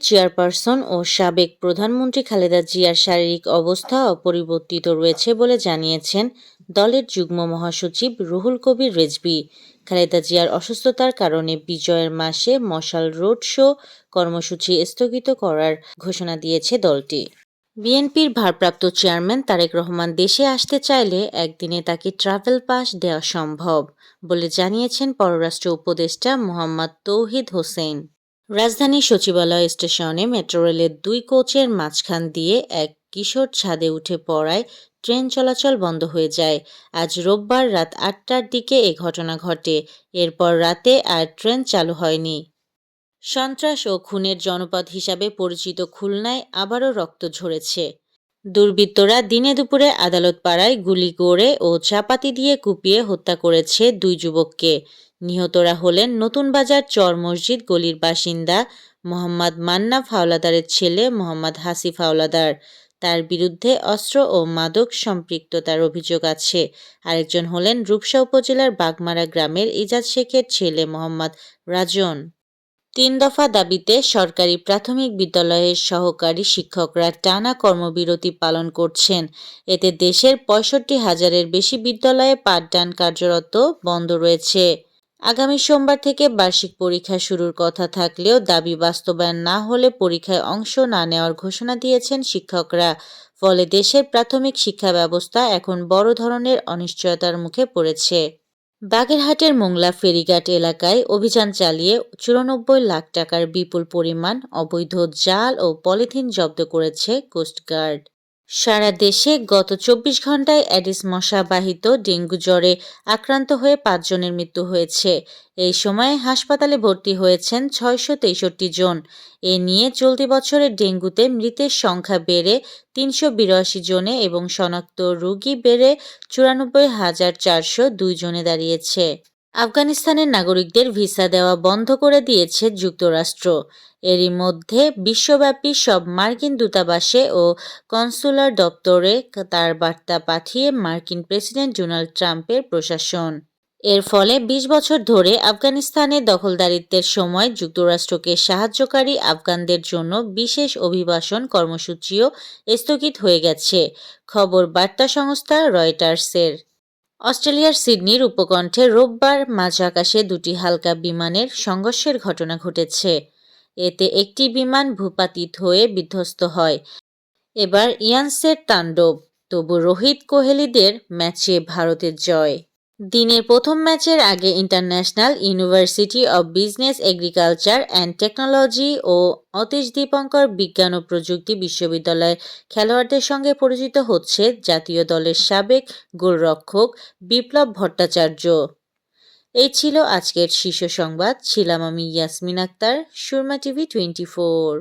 Chairperson ও সাবেক প্রধানমন্ত্রী খালেদা জিয়ার শারীরিক অবস্থা অপরিবর্তিত রয়েছে বলে জানিয়েছেন দলের যুগ্ম মহাসচিব রুহুল কবির রেজভী। খালেদা জিয়ার অসুস্থতার কারণে বিজয়ের মাসে মশাল রোড শো কর্মসূচি স্থগিত করার ঘোষণা দিয়েছে দলটি। বিএনপির ভারপ্রাপ্ত চেয়ারম্যান তারেক রহমান দেশে আসতে চাইলে একদিনে তাকে ট্রাভেল পাস দেওয়া সম্ভব বলে জানিয়েছেন পররাষ্ট্র উপদেষ্টা মোহাম্মদ তৌহিদ হোসেন। রাজধানীর সচিবালয় স্টেশনে মেট্রো রেলের দুই কোচের মাঝখান দিয়ে এক কিশোর ছাদে উঠে পড়ায় ট্রেন চলাচল বন্ধ হয়ে যায়। আজ রোববার রাত আটটার দিকে এ ঘটনা ঘটে। এরপর রাতে আর ট্রেন চালু হয়নি। সন্ত্রাস ও খুনের জনপদ হিসাবে পরিচিত খুলনায় আবারও রক্ত ঝরেছে। দুর্বৃত্তরা দিনে দুপুরে আদালত পাড়ায় গুলি করে ও চাপাতি দিয়ে কুপিয়ে হত্যা করেছে দুই যুবককে। নিহতরা হলেন নতুন বাজার চর মসজিদ গলির বাসিন্দা মোহাম্মদ মান্না ফাওলাদারের ছেলে মোহাম্মদ হাসিফ ফাওলাদার। তার বিরুদ্ধে অস্ত্র ও মাদক সম্পৃক্ততার অভিযোগ আছে। আরেকজন হলেন রূপসা উপজেলার বাগমারা গ্রামের ইজাজ শেখের ছেলে মোহাম্মদ রাজন। তিন দফা দাবিতে সরকারি প্রাথমিক বিদ্যালয়ের সহকারী শিক্ষকরা টানা কর্মবিরতি পালন করছেন। এতে দেশের পঁয়ষট্টি হাজারের বেশি বিদ্যালয়ে পাঠদান কার্যরত বন্ধ রয়েছে। আগামী সোমবার থেকে বার্ষিক পরীক্ষা শুরুর কথা থাকলেও দাবি বাস্তবায়ন না হলে পরীক্ষায় অংশ না নেওয়ার ঘোষণা দিয়েছেন শিক্ষকরা। ফলে দেশের প্রাথমিক শিক্ষা ব্যবস্থা এখন বড় ধরনের অনিশ্চয়তার মুখে পড়েছে। বাগেরহাটের মোংলা ফেরিঘাট এলাকায় অভিযান চালিয়ে চুরানব্বই লাখ টাকার বিপুল পরিমাণ অবৈধ জাল ও পলিথিন জব্দ করেছে কোস্টগার্ড। সারা দেশে গত চব্বিশ ঘন্টায় অ্যাডিস মশাবাহিত ডেঙ্গু জ্বরে আক্রান্ত হয়ে পাঁচজনের মৃত্যু হয়েছে। এই সময়ে হাসপাতালে ভর্তি হয়েছেন ছয়শো তেষট্টি জন। এ নিয়ে চলতি বছরে ডেঙ্গুতে মৃতের সংখ্যা বেড়ে তিনশো বিরাশি জনে এবং শনাক্ত রোগী বেড়ে চুরানব্বই হাজার চারশো দুই জনে দাঁড়িয়েছে। আফগানিস্তানের নাগরিকদের ভিসা দেওয়া বন্ধ করে দিয়েছে যুক্তরাষ্ট্র। এরই মধ্যে বিশ্বব্যাপী সব মার্কিন দূতাবাসে ও কনসুলার দপ্তরে তার বার্তা পাঠিয়ে মার্কিন প্রেসিডেন্ট ডোনাল্ড ট্রাম্পের প্রশাসন। এর ফলে ২০ বছর ধরে আফগানিস্তানে দখলদারিত্বের সময় যুক্তরাষ্ট্রকে সাহায্যকারী আফগানদের জন্য বিশেষ অভিবাসন কর্মসূচিও স্থগিত হয়ে গেছে, খবর বার্তা সংস্থা রয়টার্সের। অস্ট্রেলিয়ার সিডনির উপকণ্ঠে রোববার মাঝ আকাশে দুটি হালকা বিমানের সংঘর্ষের ঘটনা ঘটেছে। এতে একটি বিমান ভূপাতিত হয়ে বিধ্বস্ত হয়। এবার ইয়ান্সের তাণ্ডব, তবু রোহিত কোহলিদের ম্যাচে ভারতের জয়। দিনের প্রথম ম্যাচের আগে international university of business, agriculture and technology ও অতীশ দীপঙ্কর বিজ্ঞান ও প্রযুক্তি বিশ্ববিদ্যালয়ের খেলোয়াড়দের সঙ্গে পরিচিত হচ্ছে জাতীয় দলের সাবেক গোলরক্ষক বিপ্লব ভট্টাচার্য। এই ছিল আজকের শীর্ষ সংবাদ। ছিলাম আমি Yasmin Akter, Surma TV twenty four.